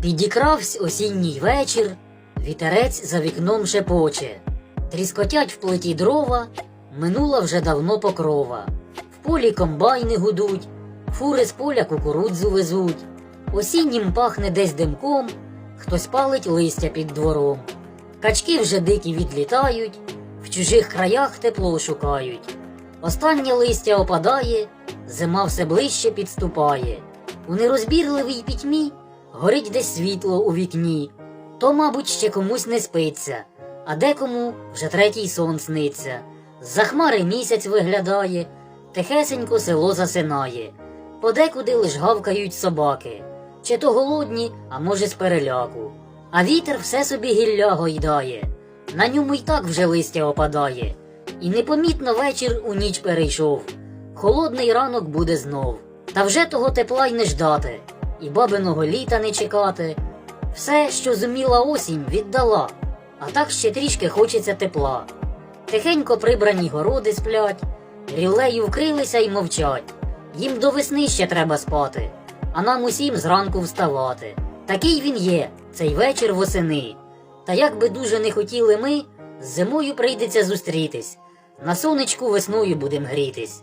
Підікравсь осінній вечір, вітерець за вікном шепоче. Тріскотять в плиті дрова, минула вже давно покрова. В полі комбайни гудуть, фури з поля кукурудзу везуть. Осіннім пахне десь димком, хтось палить листя під двором. Качки вже дикі відлітають, в чужих краях тепло шукають. Останнє листя опадає, зима все ближче підступає. У нерозбірливій пітьмі горить десь світло у вікні. То, мабуть, ще комусь не спиться, а декому вже третій сон сниться. За хмари місяць виглядає, тихесенько село засинає. Подекуди лиш гавкають собаки, чи то голодні, а може з переляку. А вітер все собі гілля гойдає, на ньому й так вже листя опадає. І непомітно вечір у ніч перейшов. Холодний ранок буде знов. Та вже того тепла й не ждати, і бабиного літа не чекати. Все, що зуміла осінь, віддала, а так ще трішки хочеться тепла. Тихенько прибрані городи сплять, рілею вкрилися й мовчать. Їм до весни ще треба спати, а нам усім зранку вставати. Такий він є, цей вечір восени. Та як би дуже не хотіли ми, зимою прийдеться зустрітись. На сонечку весною будем грітись.